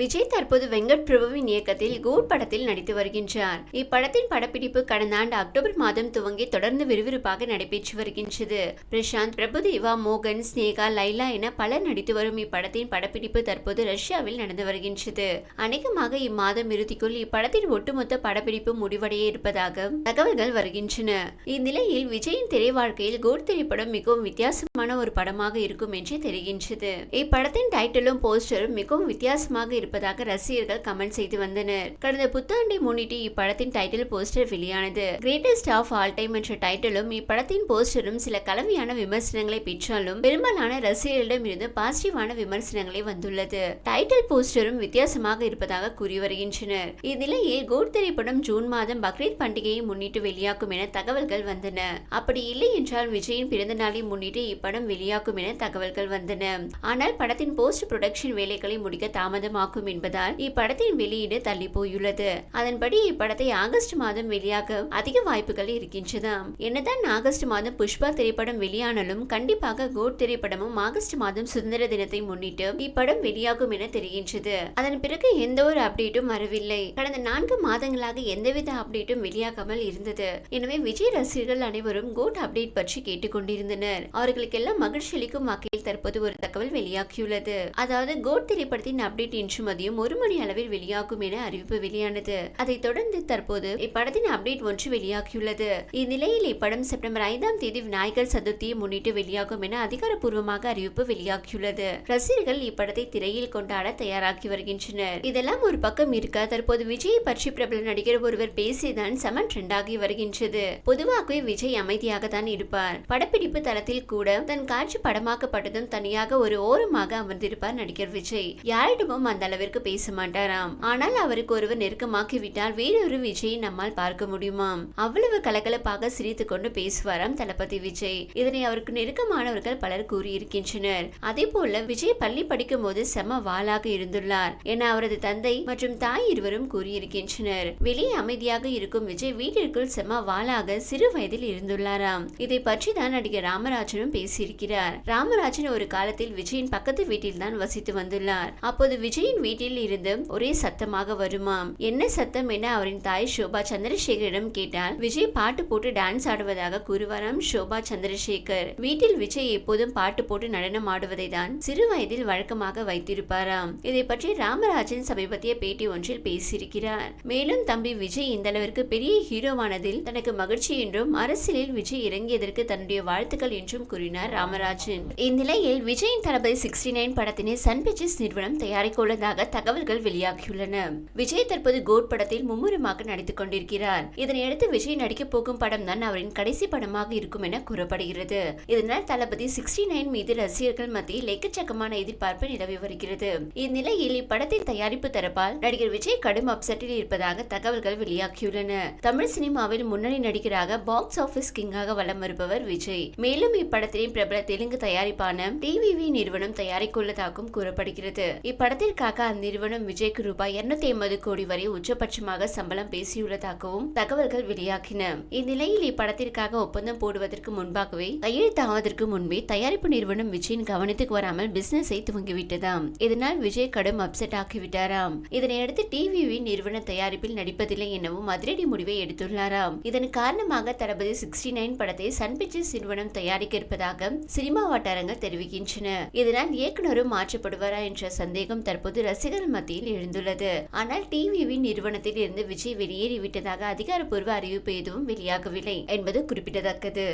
விஜய் தற்போது வெங்கட் பிரபுவின் இயக்கத்தில் கோட் படத்தில் நடித்து வருகின்றார். இப்படத்தின் படப்பிடிப்பு கடந்த ஆண்டு அக்டோபர் மாதம் துவங்கி தொடர்ந்து விறுவிறுப்பாக நடைபெற்று வருகின்றது. பிரசாந்த் பிரபுதேவா மோகன் ஸ்னேகா லைலா என பலர் நடித்து வரும் இப்படத்தின் படப்பிடிப்பு தற்போது ரஷ்யாவில் நடந்து வருகின்றது. அநேகமாக இம்மாதம் இறுதிக்குள் இப்படத்தின் ஒட்டுமொத்த படப்பிடிப்பு முடிவடைய இருப்பதாக தகவல்கள் வருகின்றன. இந்நிலையில் விஜயின் திரை வாழ்க்கையில் கோட் திரைப்படம் மிகவும் வித்தியாசமான ஒரு படமாக இருக்கும் என்று தெரிகின்றது. இப்படத்தின் டைட்டிலும் போஸ்டரும் மிகவும் வித்தியாசமாக இருப்பதாக ரசிகர்கள் கமெண்ட் செய்து வந்தனர். கடந்த புத்தாண்டை முன்னிட்டு இப்படத்தின் டைட்டில் போஸ்டர் வெளியானது. கிரேட்டஸ்ட் ஆஃப் ஆல் டைம் என்ற டைட்டிலும் இப்படத்தின் போஸ்டரும் சில கலவையான விமர்சனங்களை பெற்றாலும் பெரும்பாலான ரசிகர்களிடம் இருந்து பாசிட்டிவான விமர்சனங்களை வந்துள்ளது. டைட்டில் போஸ்டரும் வித்தியாசமாக இருப்பதாக கூறி வருகின்றனர். இந்நிலையில் கோட் திரைப்படம் ஜூன் மாதம் பக்ரீத் பண்டிகையை முன்னிட்டு வெளியாகும் என தகவல்கள் வந்தன. அப்படி இல்லை என்றால் விஜயின் பிறந்த நாளை முன்னிட்டு இப்படம் வெளியாகும் என தகவல்கள் வந்தன. ஆனால் படத்தின் போஸ்ட் ப்ரொடக்ஷன் வேலைகளை முடிக்க தாமதமாகும். என்பதால் இப்படத்தின் வெளியீடு தள்ளி போயுள்ளது அதன்படி இப்படத்தை ஆகஸ்ட் மாதம் வெளியாக அதிக வாய்ப்புகள் இருக்கின்றதாம் என்னதான் ஆகஸ்ட் மாதம் புஷ்பா திரைப்படம் வெளியானாலும் கண்டிப்பாக கோட் திரைப்படமும் ஆகஸ்ட் மாதம் சுதந்திர தினத்தை முன்னிட்டு இப்படம் வெளியாகும் என தெரிகின்றது. அதன் பிறகு எந்த ஒரு அப்டேட்டும் வரவில்லை. கடந்த நான்கு மாதங்களாக எந்தவித அப்டேட்டும் வெளியாகாமல் இருந்தது. எனவே விஜய் ரசிகர்கள் அனைவரும் கோட் அப்டேட் பற்றி கேட்டுக்கொண்டிருந்தனர். அவர்களுக்கெல்லாம் மகிழ்ச்சி அளிக்கும் வகையில் தற்போது ஒரு தகவல் வெளியாகியுள்ளது. அதாவது கோட் திரைப்படத்தின் அப்டேட் இன்று மதியம் ஒரு மணி அளவில் வெளியாகும் என அறிவிப்பு வெளியானது. அதைத் தொடர்ந்து தற்போது இப்படத்தின் அப்டேட் ஒன்று வெளியாகியுள்ளது. இந்நிலையில் இப்படம் செப்டம்பர் ஐந்தாம் தேதி விநாயகர் சதுர்த்தியை முன்னிட்டு வெளியாகும் என அதிகாரப்பூர்வமாக அறிவிப்பு வெளியாகியுள்ளது. ரசிகர்கள் இப்படத்தை திரையில் கொண்டாட தயாராகி வருகின்றனர். இதெல்லாம் ஒரு பக்கம் இருக்க தற்போது விஜய் பற்றி பிரபல நடிகர் ஒருவர் பேசியதான் செம ட்ரெண்டாகி வருகின்றது. பொதுவாகவே விஜய் அமைதியாக தான் இருப்பார். படப்பிடிப்பு தளத்தில் கூட தன் காட்சி படமாக்கப்பட்டதும் தனியாக ஒரு ஓரமாக அமர்ந்திருப்பார் நடிகர் விஜய். யாரிடமும் அந்த அளவு அளவிற்கு பேச மாட்டாராம். ஆனால் அவருக்கு ஒருவர் நெருக்கமாக்கி விட்டால் வேறொரு விஜயை நம்மால் பார்க்க முடியுமாம் அவ்வளவு கலகலப்பாக சிரித்துக் கொண்டு பேசுவாராம் தளபதி விஜய். இதனை அவருக்கு நெருக்கமானவர்கள் பலர் கூறியிருக்கின்றனர். அதே போல விஜய் பள்ளி படிக்கும் போது செம வாளாக இருந்துள்ளார் என அவரது தந்தை மற்றும் தாய் இருவரும் கூறியிருக்கின்றனர். வெளியே அமைதியாக இருக்கும் விஜய் வீட்டிற்குள் செம வாளாக சிறு வயதில் இருந்துள்ளாராம். இதை பற்றி தான் நடிகர் ராமராஜனும் பேசியிருக்கிறார். ராமராஜன் ஒரு காலத்தில் விஜயின் பக்கத்து வீட்டில் தான் வசித்து வந்துள்ளார். அப்போது விஜயின் வீட்டில் இருந்து ஒரே சத்தமாக வருமாம். என்ன சத்தம்? என அவரின் தாய் சோபா சந்திரசேகரிடம் கேட்டால் விஜய் பாட்டு போட்டு டான்ஸ் ஆடுவதாக கூறுவாராம் சோபா சந்திரசேகர். வீட்டில் விஜய் எப்போதும் பாட்டு போட்டு நடனம் ஆடுவதை தான் சிறு வயதில் வழக்கமாக வைத்திருப்பாராம். இதை பற்றி ராமராஜன் சமீபத்திய பேட்டி ஒன்றில் பேசியிருக்கிறார். மேலும் தம்பி விஜய் இந்த அளவிற்கு பெரிய ஹீரோவானதில் தனக்கு மகிழ்ச்சி என்றும் அரசியலில் விஜய் இறங்கியதற்கு தன்னுடைய வாழ்த்துக்கள் என்றும் கூறினார் ராமராஜன். இந்நிலையில் விஜயின் தளபதி சிக்ஸ்டி நைன் படத்தினை சன் பிக்சர்ஸ் நிறுவனம் தயாரிக்க உள்ளதாக தகவல்கள் வெளியாகியுள்ளன. விஜய் தற்போது கோட் படத்தில் மும்முரமாக நடித்துக் கொண்டிருக்கிறார். இதனையடுத்து விஜய் நடிக்க போகும் படம் தான் அவரின் கடைசி படமாக இருக்கும் என கூறப்படுகிறது. இதனால் தளபதி சிக்ஸ்டி நைன் மீது ரசிகர்கள் மத்தியில் எக்கச்சக்கமான எதிர்பார்ப்பு நிலவி வருகிறது. இந்நிலையில் இப்படத்தின் தயாரிப்பு தரப்பால் நடிகர் விஜய் கடும் அப்செட்டில் இருப்பதாக தகவல்கள் வெளியாகியுள்ளன. தமிழ் சினிமாவில் முன்னணி நடிகராக பாக்ஸ் ஆபீஸ் கிங்காக வலம் வருபவர் விஜய். மேலும் இப்படத்தின் பிரபல தெலுங்கு தயாரிப்பான டிவிவி நிறுவனம் தயாரிக்க உள்ளதாகவும் கூறப்படுகிறது. இப்படத்திற்காக அந்நிறுவனம் விஜய்க்கு ரூபாய் இருநூத்தி ஐம்பது கோடி வரை உச்சபட்சமாக சம்பளம் பேசியுள்ளதாகவும் தகவல்கள் வெளியாகின. இந்நிலையில் இப்படத்திற்காக ஒப்பந்தம் போடுவதற்கு முன்பாகவே கையெழுத்தாவதற்கு முன்பே தயாரிப்பு நிறுவனம் விஜயின் கவனத்துக்கு வராமல் பிசினஸை துவங்கிவிட்டதாம். இதனால் விஜய் கடும் அப்செட் ஆகிவிட்டாராம் இதனையடுத்து டிவிவி நிறுவன தயாரிப்பில் நடிப்பதில்லை எனவும் அதிரடி முடிவை எடுத்துள்ளாராம். இதன் காரணமாக தளபதி சிக்ஸ்டி நைன் படத்தை சன் பிக்சர்ஸ் நிறுவனம் தயாரிக்க இருப்பதாக சினிமா வட்டாரங்கள் தெரிவிக்கின்றன. இதனால் இயக்குனரும் மாற்றப்படுவாரா என்ற சந்தேகம் தற்போது ரசிகர்கள் மத்தியில் எழுந்துள்ளது. ஆனால் டிவிவி நிறுவனத்தில் இருந்து விஜய் வெளியேறிவிட்டதாக அதிகாரப்பூர்வ அறிவிப்பு எதுவும் வெளியாகவில்லை என்பது குறிப்பிடத்தக்கது.